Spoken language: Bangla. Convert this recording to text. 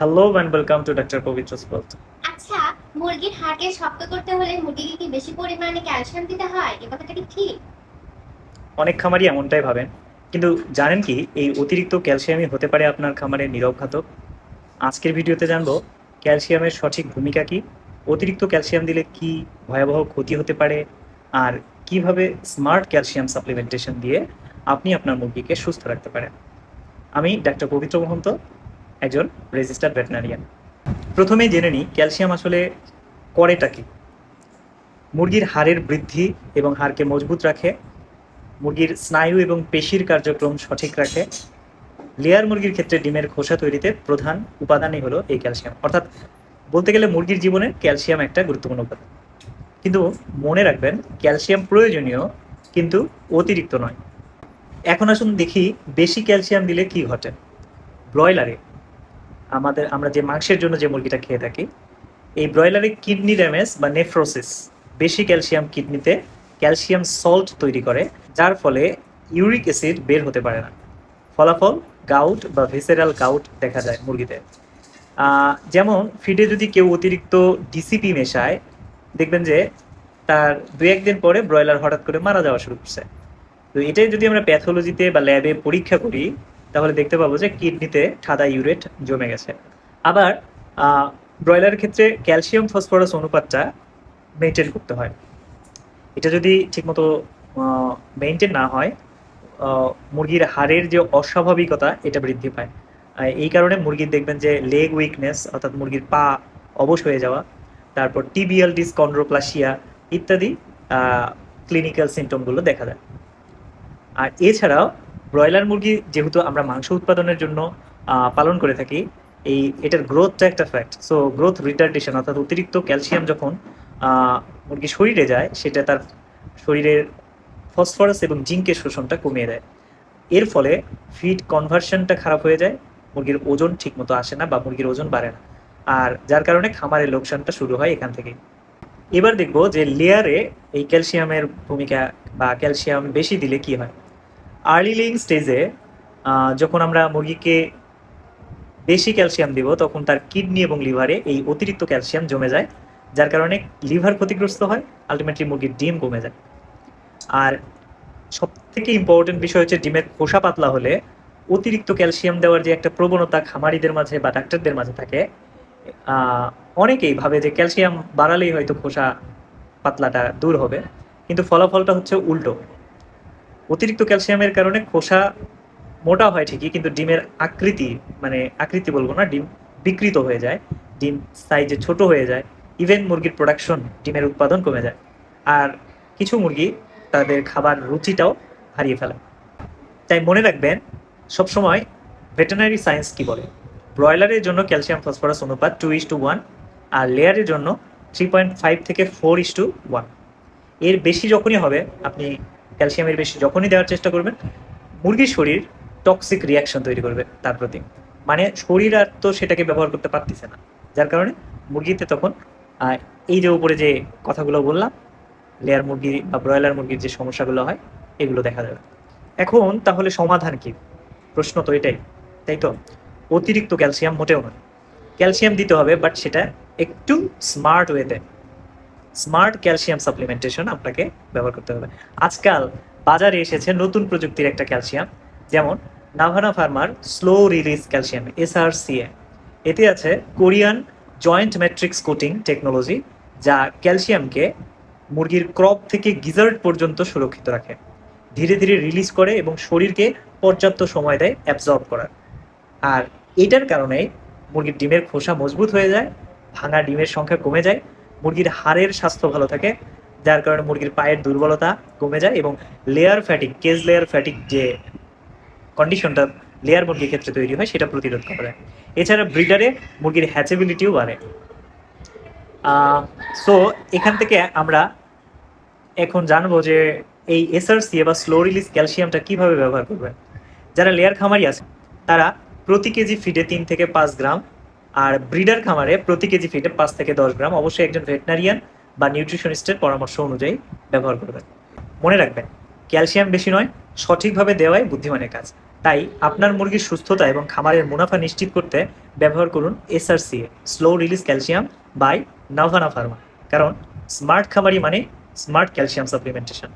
Hello and welcome to doctor Pabitra sport আচ্ছা মুরগির হাড়কে শক্ত করতে হলে মুরগিকে কি বেশি পরিমাণে ক্যালসিয়াম দিতে হয়? এ কথাটা কি ঠিক? অনেক খামারই এমনটাই ভাবেন। কিন্তু জানেন কি এই অতিরিক্ত ক্যালসিয়ামই হতে পারে আপনার খামারের নীরব ঘাতক। আজকের ভিডিওতে জানব ক্যালসিয়ামের সঠিক ভূমিকা কি অতিরিক্ত ক্যালসিয়াম দিলে কি ভয়াবহ ক্ষতি হতে পারে আর কীভাবে স্মার্ট ক্যালসিয়াম সাপ্লিমেন্টেশন দিয়ে আপনি আপনার মুরগিকে সুস্থ রাখতে পারেন। আমি ডাক্তার পবিত্র মহন্ত একজন রেজিস্টার্ড ভেটেনারিয়ান প্রথমে জেনে নিই ক্যালসিয়াম আসলে করেটা কি? মুরগির হাড়ের বৃদ্ধি এবং হাড়কে মজবুত রাখে, মুরগির স্নায়ু এবং পেশির কার্যক্রম সঠিক রাখে। লেয়ার মুরগির ক্ষেত্রে ডিমের খোসা তৈরিতে প্রধান উপাদানই হলো এই ক্যালসিয়াম অর্থাৎ বলতে গেলে মুরগির জীবনে ক্যালসিয়াম একটা গুরুত্বপূর্ণ উপাদান। কিন্তু মনে রাখবেন ক্যালসিয়াম প্রয়োজনীয় কিন্তু অতিরিক্ত নয়। এখন আসুন দেখি বেশি ক্যালসিয়াম দিলে কি ঘটে। ব্রয়লারে আমাদের, আমরা যে মাংসের জন্য যে মুরগিটা খেয়ে থাকি, এই ব্রয়লারে কিডনি ড্যামেজ বা নেফ্রোসিস, বেশি ক্যালসিয়াম কিডনিতে ক্যালসিয়াম সল্ট তৈরি করে, যার ফলে ইউরিক অ্যাসিড বের হতে পারে না। ফলাফল, গাউট বা ভেসেরাল গাউট দেখা যায় মুরগিতে। যেমন ফিডে যদি কেউ অতিরিক্ত ডিসিপি মেশায়, দেখবেন যে তার দু একদিন পরে ব্রয়লার হঠাৎ করে মারা যাওয়া শুরু করছে। তো এটাই যদি আমরা প্যাথোলজিতে বা ল্যাবে পরীক্ষা করি তাহলে দেখতে পাবো যে কিডনিতে সাদা ইউরেট জমে গেছে। আবার ব্রয়লারের ক্ষেত্রে ক্যালসিয়াম, ফসফরাস অনুপাতটা মেনটেন করতে হয়। এটা যদি ঠিকমতো মেনটেন না হয় মুরগির হাড়ের যে অস্বাভাবিকতা, এটা বৃদ্ধি পায়। এই কারণে মুরগির দেখবেন যে লেগ উইকনেস অর্থাৎ মুরগির পা অবশ হয়ে যাওয়া, তারপর টিবিএল ডিসকন্ড্রোপ্লাসিয়া ইত্যাদি ক্লিনিক্যাল সিমটমগুলো দেখা যায় আর এছাড়াও ব্রয়লার মুরগি যেহেতু আমরা মাংস উৎপাদনের জন্য পালন করে থাকি, এই, এটার গ্রোথটা একটা ফ্যাক্ট সো গ্রোথ রিটার্ডেশন অর্থাৎ অতিরিক্ত ক্যালসিয়াম যখন মুরগি শরীরে যায়, সেটা তার শরীরের ফসফরাস এবং জিঙ্কের শোষণটা কমিয়ে দেয়। এর ফলে ফিড কনভার্সনটা খারাপ হয়ে যায়, মুরগির ওজন ঠিকমতো আসে না বা মুরগির ওজন বাড়ে না। আর যার কারণে খামারের লোকসানটা শুরু হয় এখান থেকে এবার দেখব যে লেয়ারে এই ক্যালসিয়ামের ভূমিকা বা ক্যালসিয়াম বেশি দিলে কি হয়। আর্লি লেইং স্টেজে যখন আমরা মুরগিকে বেশি ক্যালসিয়াম দিব, তখন তার কিডনি এবং লিভারে এই অতিরিক্ত ক্যালসিয়াম জমে যায়, যার কারণে লিভার ক্ষতিগ্রস্ত হয় আলটিমেটলি মুরগির ডিম কমে যায়। আর সব থেকে ইম্পর্টেন্ট বিষয় হচ্ছে ডিমের খোসা পাতলা হলে অতিরিক্ত ক্যালসিয়াম দেওয়ার যে একটা প্রবণতা খামারিদের মাঝে বা ডাক্তারদের মাঝে থাকে অনেকেই ভাবে যে ক্যালসিয়াম বাড়ালেই হয়তো খোসা পাতলাটা দূর হবে, কিন্তু ফলাফলটা হচ্ছে উল্টো। অতিরিক্ত ক্যালসিয়ামের কারণে খোসা মোটা হয় ঠিকই, কিন্তু ডিমের আকৃতি মানে আকৃতি বলব না, ডিম বিকৃত হয়ে যায়, ডিম সাইজে ছোট হয়ে যায় ইভেন মুরগির প্রোডাকশন ডিমের উৎপাদন কমে যায়। আর কিছু মুরগি তাদের খাবার রুচিটাও হারিয়ে ফেলে। তাই মনে রাখবেন, সবসময় ভেটেনারি সায়েন্স কি বলে? ব্রয়লারের জন্য ক্যালসিয়াম ফসফরাস অনুপাত টু ইস টু ওয়ান আর লেয়ারের জন্য থ্রি পয়েন্ট ফাইভ থেকে ফোর ইস টু ওয়ানের বেশি যখনই হবে, আপনি ক্যালসিয়ামের বেশি যখনই দেওয়ার চেষ্টা করবেন, মুরগির শরীর টক্সিক রিয়াকশন তৈরি করবে তার প্রতি। মানে শরীর আর তো সেটাকে ব্যবহার করতে পারতেছে না। যার কারণে মুরগিতে তখন এই যে উপরে যে কথাগুলো বললাম লেয়ার মুরগি বা ব্রয়লার মুরগির যে সমস্যাগুলো হয়, এগুলো দেখা যাবে। এখন তাহলে সমাধান কি? প্রশ্ন তো এটাই, তাই তো? অতিরিক্ত ক্যালসিয়াম মোটেও নয়। ক্যালসিয়াম দিতে হবে বাট সেটা একটু স্মার্ট ওয়েতে স্মার্ট ক্যালসিয়াম সাপ্লিমেন্টেশন আপনাকে ব্যবহার করতে হবে। আজকাল বাজারে এসেছে নতুন প্রযুক্তির একটা ক্যালসিয়াম, যেমন নাভানা ফার্মার স্লো রিলিজ ক্যালসিয়াম এসআরসিএ এতে আছে Korean joint matrix coating technology যা ক্যালসিয়ামকে মুরগির ক্রপ থেকে গিজার্ড পর্যন্ত সুরক্ষিত রাখে। ধীরে ধীরে রিলিজ করে এবং শরীরকে পর্যাপ্ত সময় দেয় অ্যাবজর্ব করার। আর এটার কারণে মুরগির ডিমের খোসা মজবুত হয়ে যায়, ভাঙা ডিমের সংখ্যা কমে যায় মুরগির হাড়ের স্বাস্থ্য ভালো থাকে, যার কারণে মুরগির পায়ের দুর্বলতা কমে যায় এবং layer fatigue cage layer fatigue যে কন্ডিশনটা লেয়ার মুরগির ক্ষেত্রে তৈরি হয়, সেটা প্রতিরোধ করা যায়। এছাড়া ব্রিডারে মুরগির হ্যাচেবিলিটিও বাড়ে। সো এখান থেকে আমরা এখন জানব যে এই এসআরসি বা স্লো রিলিজ ক্যালসিয়ামটা কীভাবে ব্যবহার করবেন। যারা লেয়ার খামারি আছে, তারা প্রতি কেজি ফিডে তিন থেকে পাঁচ গ্রাম আর ব্রিডার খামারে প্রতি কেজি ফিটে পাঁচ থেকে দশ গ্রাম। অবশ্যই একজন ভেটেনারিয়ান বা নিউট্রিশনিস্টের পরামর্শ অনুযায়ী ব্যবহার করবেন। মনে রাখবেন ক্যালসিয়াম বেশি নয়, সঠিকভাবে দেওয়াই বুদ্ধিমানের কাজ। তাই আপনার মুরগির সুস্থতা এবং খামারের মুনাফা নিশ্চিত করতে ব্যবহার করুন SRC slow release calcium by Navana pharma কারণ স্মার্ট খামারি মানে স্মার্ট ক্যালসিয়াম সাপ্লিমেন্টেশন